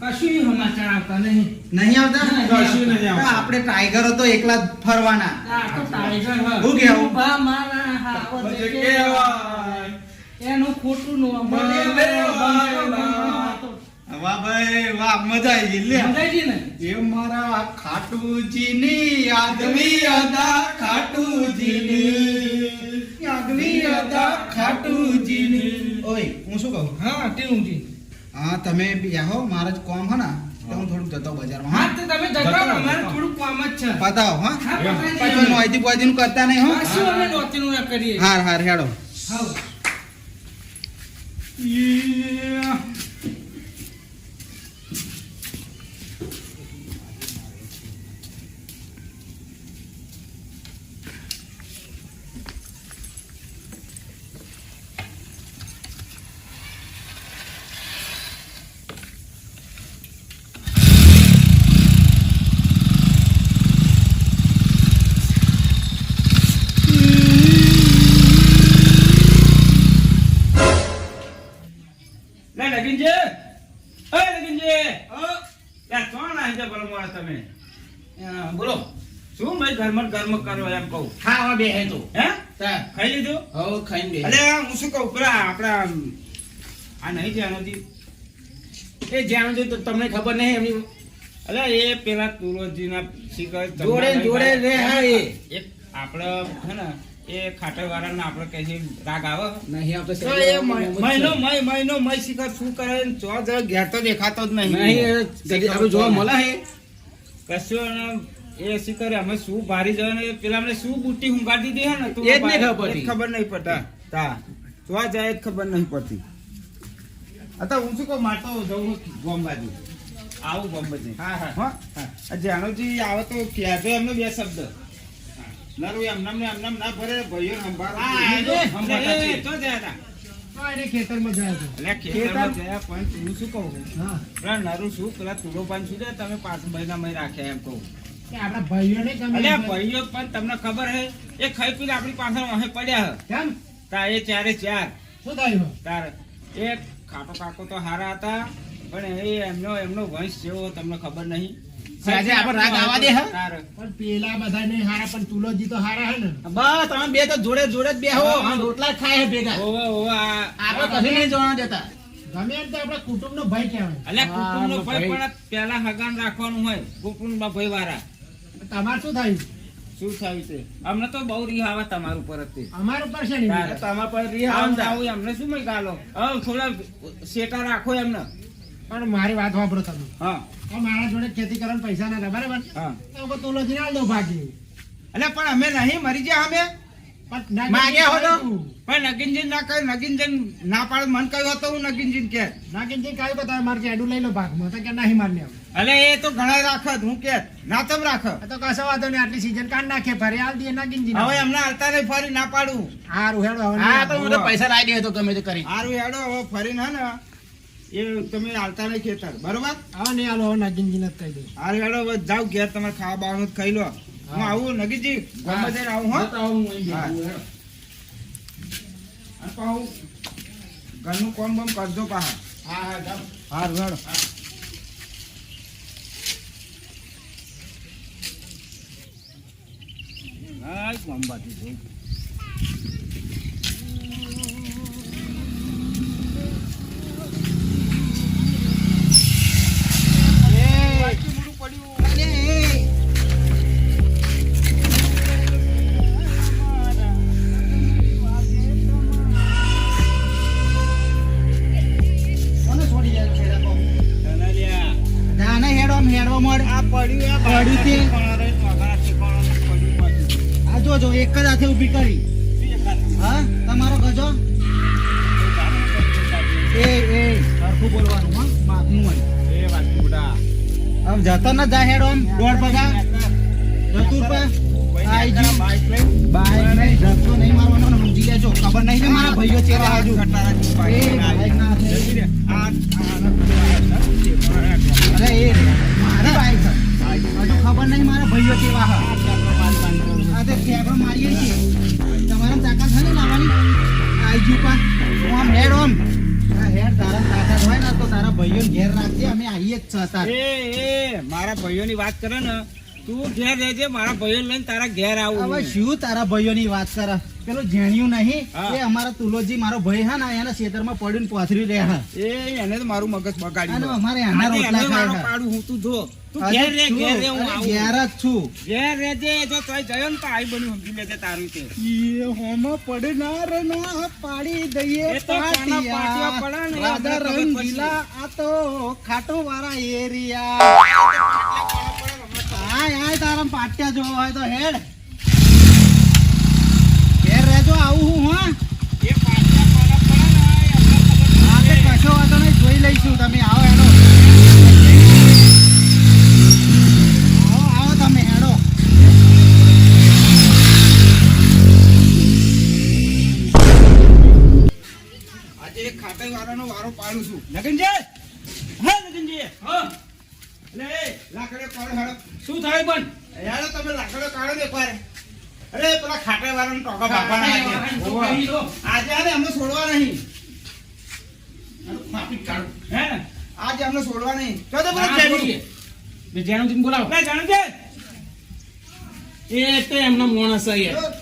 કશું સમાચાર આવતા નહીં. નહીં આવતા? કશું નહીં આવતા. આપણે ટાઈગરો તો એકલા જ ફરવાના. આ તો ટાઈગર હું? ઊભા મારા હાવત એનું ખોટું નો વાહ ભાઈ વાહ મજા આવી ગઈ લે સમજાય ને? એ મારા ખાટુજીની યાદવી અદા ખાટુજીની. યાદવી અદા ખાટુજીની. ઓય હું શું કહું? હા ટીનુજી હા તમે આવો મારે જ કોમ હે ને તો હું થોડુંક જતો બજારમાં. હા તો તમે જતા રહો. અમારે થોડું કામ જ છે. પતાવો હા. પછી કરતા નહીં હો. શું અમે નોતીનું ના કરીએ? હાર હાર હેડો. લે લગીનજી ઓય લગીનજી લે કોણ આવી છે ભલા તમે હા, બોલો શું ભાઈ ઘરમાં ને ઘરમાં કરો એમ કહું ખાવા બેહે તો. હે? ખાઈ લીધું? હવે ખાઈને બેહે. અલે હું શું કહું પેલા આપડા આ નહીં જાણોજી એ જ્યાં તો તમને ખબર નહીં એમની. અલે એ પેલા તુલસીના શિખર જોડે જોડે રે હા એ. આપણે હે ને એ ખાટર વાળાને આપણે કહે છે રાગ આવે. નહીં મહિનો મય મહિનો મય શિખર શું કરે ચો જરા ઘેર તો દેખાતો જ નહીં. નહીં આપણે જોવા મળે. હે કશું એ અમે શું ભારી જવાનું પેલા અમને શું બુટ્ટી હુંગાડી દીધી હે ને? તું એ જ નહીં ખબર પડતી. ખબર નહીં પડતા. તા. તો આ જાય જ ખબર નહીં પડતી. અત્યારે હું શું કહું? મારતો જવું ગોમ બાજુ આવું ગોમ બાજુ હા. હા? હા જાણોજી આવે તો કહેજો એમનો બે શબ્દ. નરુ એમનામ ને એમનામ ના ભરે. ભાઈઓ સંભાળો. હા. તો તા. ખેતરમાં જાય છે. એટલે ખેતરમાં ગયા પણ હું શું કહું? હા. નરું શું પેલા તુલોપાન શું છે? તમે પાંચ મહિના મહિના રાખ્યા એમ કહું. આપણા ભાઈઓને અલ્યા ભાઈઓ પણ તમને ખબર હે એ ખાઈ પીને આપણી પાછળ વાહે પડ્યા હે. કેમ? તા એ ચારે ચાર. શું થયું? તાર એ ખાટો કાકો તો હારા હતા પણ એ એમનો એમનો વંશ જેવો તમને ખબર નહીં. સાજે આપણે રાગ આવવા દે હે? પણ પેલા બધા નહીં હારા પણ તુલજી તો હારા હે ને. બસ તમે બે તો જોડે જોડે જ બેહો. હા. રોટલા ખાય હે ભેગા. ઓવે ઓવે આ આપણે કશું નહીં જોવા દેતા. ગમે એમ તો આપણા કુટુંબ નો ભાઈ કહેવાય. અલ્યા કુટુંબનો હા, ભાઈ ભાઈ. પણ પેલા હગાન રાખવાનું હોય કુટુંબ ભાઈ વાળા તમારે શું થયું? શું થયું છે? અમને તો બહુ રીહ આવે તમારું પર જ તે. અમાર ઉપર છે ને. તમારા પર રી આવે એમને શું મય ગાલો હવે થોડા શેટા રાખો એમને. પણ મારી વાત વાપરો તમે. હા. મારા જોડે ખેતી કરવાના પૈસા ના બરાબર? હા. તો હું તુલસી ના દો ભાગી. એટલે પણ અમે નહીં મરી ગયા અમે. માગ્યા પણ નગીનજી ના કહે નગીનજી ના પાડ મન કહ્યું હતું હું નગીનજી કે. નાગિનજી કે તમે મારે એડું લઈ લો ભાગમાં. તો કે નહીં આવું. અલે એ તો ઘણા રાખત હું કે નાતમ રાખે તો કશો વાંધો નહીં આટલી સીઝન કાઢ નાખે ફરી આલ દઈએ નાગિનજી હવે હમણાં હાલતા નહીં ફરી ના પાડું. હારું હેડો હવે હા તો હું તો પૈસા લાવી દે તો ગમે તે કરી. હારું હેડો હવે ફરી ના ને. એ તમે હાલતા નહીં ખેતર બરોબર? હા નહીં હાલો હવે નાગિનજી ને કહી દઉં. હારું હેડો હવે જાવ ઘેર તમારે ખાવા બાવાનું ખાઈ લો. હું આવું નગીજી ગમે તે આવું હા. બતાવો હું ઘરનું કોમ બમ કરજો પાહા હા હા. હારું હેડો. હા. કોમ બાજુ કરી હા તમારો ગજો એ એ સરખું બોલવાનું હા માપનું હોય એ વાત બુડા. આમ જતો ન જા હેડો આમ દોડ પગા જતું પા આઈ ગયું. બાઈક લઈને બાઈક નહીં ધક્કો નહીં મારવાનો ને સમજી લેજો ખબર નહીં ને મારા ભાઈઓ ચેવા હજુ એ બાઈક ના હાથે. રે. આ-. અરે એ નહીં મારા ભાઈઓ કેવા હા આ તે મારીએ છીએ હું આમ હેડ ઓમ હેડ તારા તાકાત હોય ને તો તારા ભાઈઓને ઘેર રાખજે અમે આવીએ જ છે તાર એ એ મારા ભાઈઓની વાત કરે ને તું ઘેર રહેજે મારા ભાઈઓ લઈને તારા ઘેર આવું. હવે શું તારા ભાઈઓની વાત કરે? પેલો જેણ્યું નહીં એ અમારા તુલોજી મારો ભાઈ હા ને એના ખેતરમાં પડીને પોથરી રહ્યા એ એને તો મારું મગજ બગાડ્યું અમારે એના રોટલા ખાય પાડું હું તું જો. તું ઘેર રે ઘેર રે હું આવું. ઘેર જ છું. ઘેર રહેજે જો તોય જયો ને તો આઈ બન્યું સમજી લેજે તારું તે. એ હોમો પડનાર ના પાડી દઈએ એ તો કોના પાટિયા. પડે ને રાધા રંગીલા આ તો ખાટો વાળા એરિયા આય આય તારા પાટિયા જોવા હોય તો હેડ. આવું હું હા? તે કશો વાંધો નહીં જોઈ લઈશું. તમે આવો હેડો. આવો આવો તમે હેડો. આજે એક ખાતર વાળાનો વારો પાડું છું. લગનજી હા લગનજી હા. લે એ લાકડે કાઢો હેડો. શું થાય પણ? હેડો તમે લાકડો કાઢો એકવાર. અરે પેલા ખાટે વાળાનો ટોકો તો આજે આને અમને છોડવા નહીં. માફી કાઢો. હે? આજે અમને છોડવા નહીં. જો તો પેલા. બે જેણુજીને બોલાવો. લે જાણજે એ તો એમનો માણસ અહીંયા.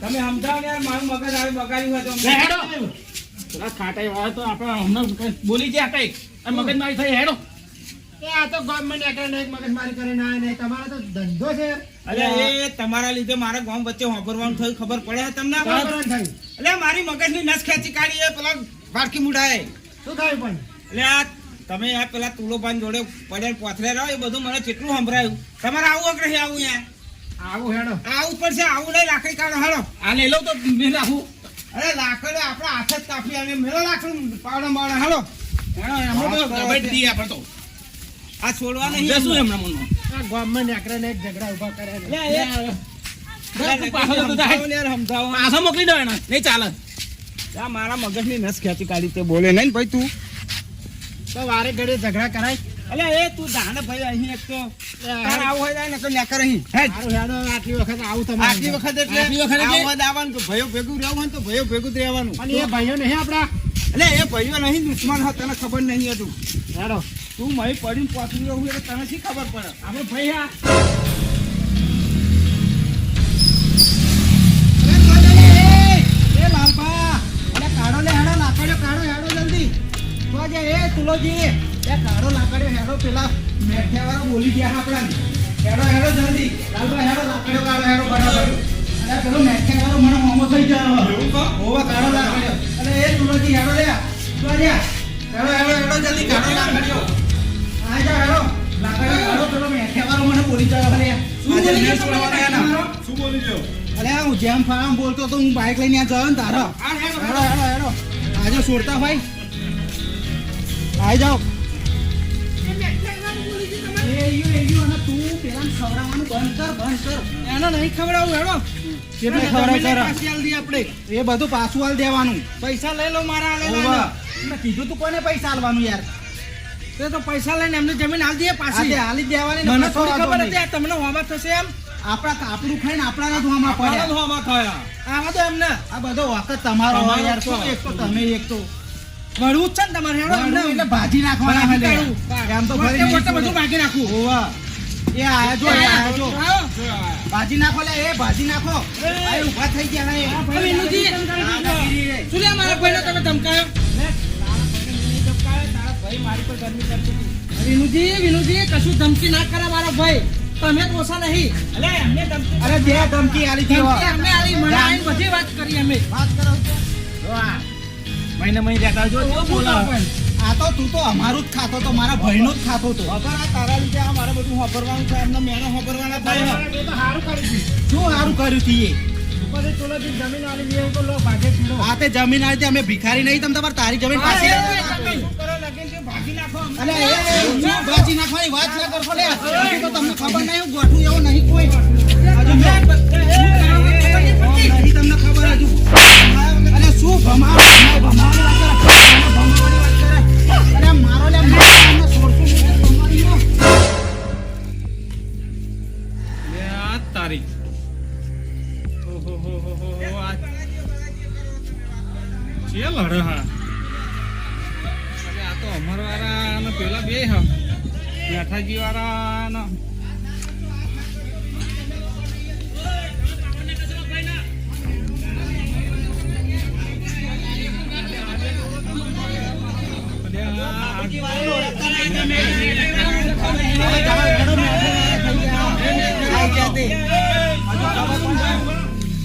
તમે સમજાવો ને યાર મારું મગજ આવે બગાડ્યું હોય તો હેડો. પેલા ખાટાઈ વાળા તો આપણે હમણાં બોલી ગયા કંઈક. મગજ મારી થઈ હેડો. એ આ તો ગવર્મેન્ટ એકને એક મગજમારી કરીને આવે ને તમારો તો ધંધો છે. અલે એ તમારા લીધે મારા ગામ વચ્ચે વાપરવાનું થયું ખબર પડે તમને? વાપરવાનું થયું. એટલે મારી મગજની નસ ખેંચી કાઢી એ પેલા બારકી મુઢાએ. શું થયું પણ? એટલે આ તમે આ પેલા તુલોબાન જોડે પડેલ પોથરે રહો એ બધું મને કેટલું સંભળાયું. તમારે આવું અગ્રહી આવું યાર આવું હેડો. આવું પડશે આવું નહીં લાકડી કાઢો હાલો આ લઈ લઉં તો મેં રાખું અરે લાકડી આપણા હાથ જ કાપી આવે મેળો લાકડું પાવડો માવડો હેડો. એમનો તો દબાઈ દઈએ આપણે તો. આ છોડવા નહીં શું એમના. મનમાં. આ ગવર્મેન્ટ એકને એક ઝઘડા ઊભા કરે પાછો જતો જાય. સમજાવો ને યાર, સમજાવો. પાછો મોકલી દો એને નહીં ચાલે. આ મારા મગજની નસ ખેંચી કાઢી તે બોલે નહીં ભાઈ તું. તો વારે ઘડે ઝઘડા કરાય. અલે એ તું ધાને ભાઈ અહીં એક તો. આવું હોય જાય ને તો નેકર અહીં. હેડ. સારું હેડો આટલી વખત આવું તમારે. આટલી વખત એટલે આટલી વખત આવવા દાવાનું તો ભાઈઓ ભેગું રહેવું ને તો ભયો ભેગું જ રહેવાનું. એ ભાઈઓ નહીં આપડા? એટલે એ ભાઈઓ નહીં દુશ્મન હતા તને ખબર નહીં હતું. હેડો. તું મહી પડીને પહોંચી રહ્યો હોય એટલે તને શી ખબર પડે? આપણે ભાઈ આ કાઢો લે હેડો લાકડીઓ કાઢો હેડો જલ્દી. તોજે, એ તુલોજી એ કાઢો લાકડીઓ હેડો પેલા મેઠિયાવાળા બોલી ગયા આપણાને. હેડો હેડો જલ્દી. લાલભા હેડો લાકડ્યો કાઢો હેડો બરાબર. અરે પેલો મને મોમો થઈ ગયો. અરે એ તુલોજી હેડો લે તુલોજી હેડો હેડો હેડો જલ્દી કાઢો લાકડીઓ. હું જેમ ફામ બોલતો તો હું બાઇક લઈને જયો ને તારો હેડો હેડો હેડો આજે છોડતા ભાઈ આવી જાઓ એ બંધ? પાછી આલી દઈએ આપણે એ બધું પાછું હાલ દેવાનું પૈસા લઈ લો મારા કીધું તું કોને પૈસા આલવાનું યાર? તે તો પૈસા લઈને એમને જમીન હાલ દઈએ પાછી હાલી દેવાની મને થોડી ખબર હતી તમને હોમાં થશે એમ આપણા કાપડું ખાઈને આપણા ધોવામાં પડ્યા હોમાં થયા આવા તો એમને આ બધો વખત તમારો હોય યાર તો એક તો તમે એક તો વળવું જ છે ને તમારે હેડો એમને એટલે ભાજી નાખવાના ભાજી એમ તો ફરી મોટે નહીં બધું. ભાગી નાખું હોવા. એ આયા જો, આયા જો. ભાજી નાખો લે એ ભાજી નાખો એ. આ ઊભા થઈ ગયા ને એ. મારા વિનુજી, તમે દાદાગીરી વિનુજી વિનુજી કશું ધમકી ના કરે મારો ભાઈ. તમે જ ઓછા નહીં. અરે જે ધમકી આલી હતી ધમકી અમે આલી મને આવીને બધી વાત કરી અમે. વાત કરો મહિને મહિને રહેતા જો જો આ તો તું તો અમારું જ ખાતો તો મારા ભાઈનું જ ખાતો તો વગર આ તારા લીધે આ મારે બધું વાપરવાનું છે એમને મેનો વાપરવાના થાય એ તો સારું કર્યું છે. શું સારું કર્યું તી એ? જમીન આલી દે તો લો ભાગે પીડો આ તે જમીન આલી હતી અમે ભિખારી નહીં તમે તમારે તારી જમીન પાછી અલે એ, ભાજી નાખવાની વાત ના કરશો લે તો તમને ખબર નહીં હું ગોઠવું એવું નહીં કોઈ. હજુ તમને ખબર હજુ. અરે શું ભમાવો ભમાવો.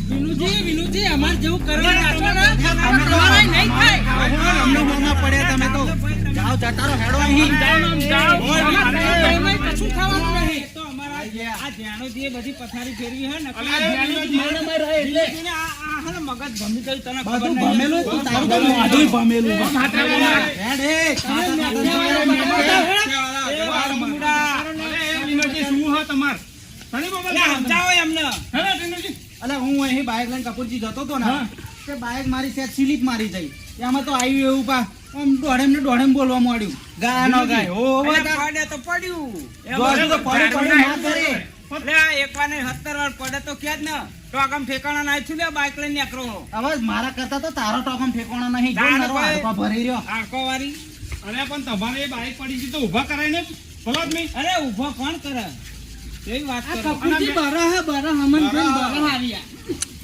વિનુજી વિનુજી અમાર જેવું કરવા નાખો ને? તમારે નહીં થાય. અમને મોંમાં પડ્યા તમે તો જાઓ જતા હેડો અહીં કશું ખાવાનું નહીં. તો આ બધી પથારી ફેરવી હે ને અલા, એ ધ્યાનોજી મારામાં રહે એટલે. એને આ આ હે ને મગજ ભમી ગયું તને બધું ભમેલું તું તારું તો મોઢું ભમેલું. હેડ હે એ વાળ મુંડા. શું હ તમાર? શનિ બાબા સમજાવો એમને. હે ટીનુજી? અલે હું અહીં બાઇક લઈને કપૂરજી જતો હતો ને. તે બાઇક મારી સેટ સ્લીપ મારી જઈ એમાં તો આવ્યું એવું પા. આમ દોડેમ ને દોડેમ બોલવા માંડ્યું. ગા નો ગાય. ઓ બધા પડે તો પડ્યું. એ દોડ્યું તો પડે પડે ના કરે લે, એક વાર નહીં, સત્તર વાર પડે તો ક્યાં જ ને. ટોકમ ઠેકાણા ના થયું લે બાઇક લઈને નીકળો. હવે મારા કરતા તો તારો ટોકમ ઠેકોણા નહીં. જો ના, મારો ભાઈ. ભરી રહ્યો. આડકો વારી અરે પણ તમારે એ બાઈક પડી ગઈ તો ઊભા કરાય ને. બોલો મે અરે ઊભો કોણ કરે? એવી વાત આ કરો. કપૂરજી બરા હે બરા હમન બરા આવ્યા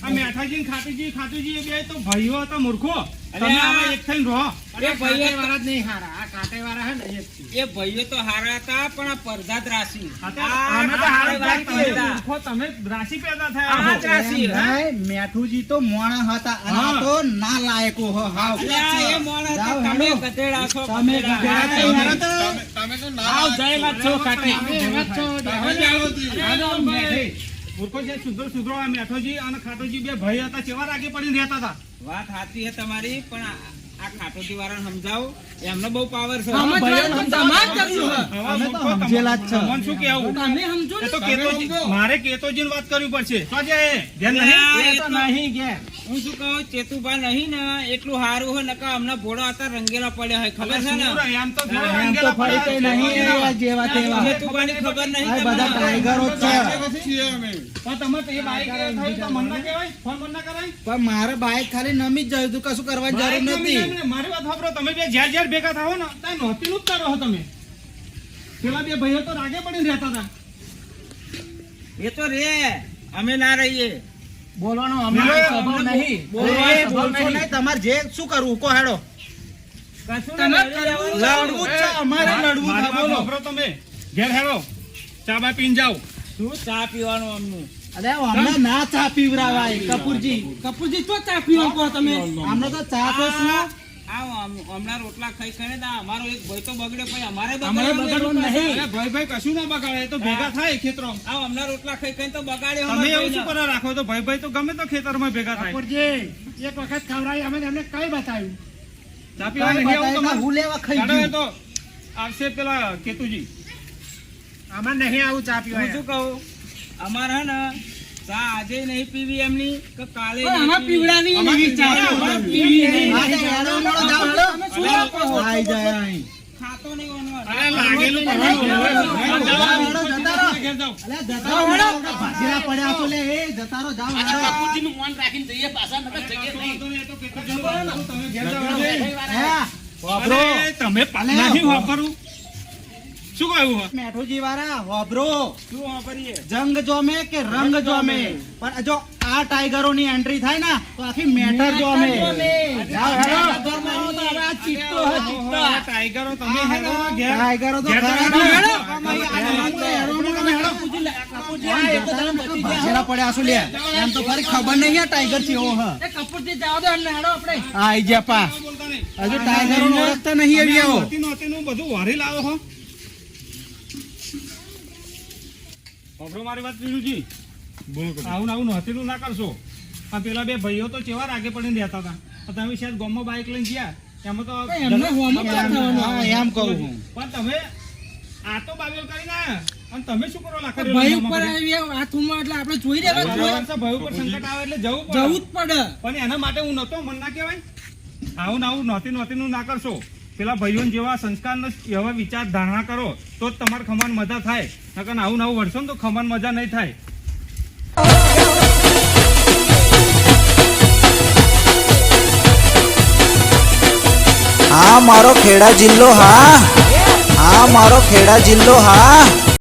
આ મેઠાજી ખાતીજી ખાતુજી ખાતુજી એ બે તો ભાઈઓ હતા મૂર્ખો. તમે આવા એક થઈને રહો. એ ભાઈઓ વાળા જ નહીં હારા. આ કાંટાવાળા હે ને એ એ ભાઈઓ તો હારા હતા પણ આ પરધાત રાશિ. આ તો અમે હારા તમે રાશિ પેદા થયા રાશિ મેઠુજી તો મોણા હતા અને આ તો ના લાયકો હો. હાવ. એ મોણા હતા, તમે ગધેડા છો, તમે ગધેડા. ગધેડા છો, હેડો તો. આવ જય વાત છો છો, છે સુધરો સુધરો મેઠોજી અને ખાટોજી બે ભાઈ હતા, કેવા રાગે પડીને રહેતા હતા? વાત સાચી છે તમારી, પણ આ- ખાટોજી વાળાને સમજાવો? એમનો બહુ પાવર છે. સમજવાનું તો તમારે જ હે. અમે તો સમજેલા છે. તમને શું ને તો કેતોજી મારે કેતોજીને વાત કરવી પડશે. તો જે ધ્યાન નહીં? એ તો નહીં કે. હું શું કહું? ચેતુભા નહીં ને એટલું સારું હોય નકા અમને ભોળો આતા રંગેલા પડ્યા હોય. ખબર છે ને? એમ તો એમ તો રંગેલા ફરી કઈ પડ્યા નહીં એવા જેવા તેવા. ચેતુભાની ખબર નહીં બધા. ટાઈગરો છે. પણ તમે તો બાઈક એ તો મન ના કહેવાય? ફોન મન ના કરાય? પણ મારે બાઈક ખાલી નમી જ જયું તું કશું કરવાની જરૂર નથી મારી વાત સાંભળો તમે બે જ્યાં જ્યાં ભેગા થાઓ ને ત્યાં નહોતીનું જ કરો તમે. પેલા બે ભાઈઓ તો રાગે પડીને રહેતા હતા. એ તો રે અમે ના રહીએ. બોલવાનો બોલો, અમારો સ્વભાવ નહીં. બોલવાનો નહીં. તમારે જે શું કરવું કો હેડો. કશું તમે નહીં લેવાનું. લડવું છે. અમારે લડવું છે બોલો. તમે. ઘેર હેરો ચા બા પીને જાઓ. શું ચા પીવાનું અમનું? અરે અમને ના ચા પીવરાવાય. કપૂરજી કપૂરજી તો ચા પીવો કહો તમે? અમને તો ચા તો હમણાં રોટલા ખાઈ ખાઈને તો અમારો એક ભાઈ તો બગડ્યો ભાઈ અમારે બગડવાનું નહીં. ભાઈ ભાઈ કશું ના બગાડે તો ભેગા થાય ખેતરો આવો હમણાં રોટલા ખાઈ ખાઈ તો બગાડ્યો તમે એવું શું ભાઈને. રાખો તો ભાઈ ભાઈ તો ગમે તો ખેતરમાં ભેગા થાય. કપૂરજી, એક વખત ખવડાવી અમે એમને કઈ બતાવ્યું? ચા પીવા નહીં આવું તો હું લેવા ખાઈ ચાલો તો આવશે પેલા કેતુજી. આમાં નહીં આવું ચા હું પીવા શું કહું? અમારે હે ને ચા આજે નહીં પીવી એમની કે કાલે પણ નહીં પીવડાવી નહીં ચા પીવી નહીં? આઈ જાય અહીં. ખાતો નહીં ઓનવાર. અરે લાગેલું. ભાજીલા પડ્યા તો લે, એ, જતારો જાવ જાઓ, હેડો. મન રાખીને જઈએ પાછા નકર જઈએ નહીં. તમે ઘેર જાઓ. હે, વાપરો. તમે પાલે નહીં વાપરવું શું કહ્યું? મેઠુજી વાળા વાપરો શું વાપરીએ જંગ જોમે કે રંગ જોમે પણ જો આ ટાઈગરોની એન્ટ્રી થાય ને તો આખી મેટર જોમે ટાઈગરો તમે હેડો ટાઈગરો તો ને. પડ્યા લે એમ તો ફરી ખબર નહીં ટાઈગર છે એવો હ કપૂરજી જાઓ દો એમને હેડો આપણે આઈ જા પા. હજુ ટાઈગરો ઓળખતા નહીં એવી આવો બધું વારી લાવો સાંભળો મારી વાત બીજુજી આવું આવું નહોતીનું ના કરશો. આ પેલા બે ભાઈઓ તો ચેવા રાગે પડીને રહેતા હતા. પણ તમે શાયદ ગામમાં બાઇક લઈને ગયા એમાં તો એમને હોમો ક્યાં થવાનું? હા, એમ કહું હું પણ તમે આ તો બાબેલ કરીને આયા. અને તમે શું કરો લાખ ભાઈ ઉપર આવી હાથમાં એટલે આપણે જોઈ રહેવા જોઈએ. ભાઈ ઉપર સંકટ આવે એટલે જવું પડે. જવું જ પડે. પણ એના માટે હું નતો મન ના કહેવાય. આવું ને આવું નોતી નહોતીનું ના કરશો. પેલા ભાઈઓને જેવા સંસ્કાર એવા વિચાર ધારણા કરો, તો જ તમારે ખમાન મજા થાય. નકર આવું નવું વર્ષો ને તો ખમણ મજા નહીં થાય. હા, મારો ખેડા જિલ્લો હા. હા, મારો ખેડા જિલ્લો હા.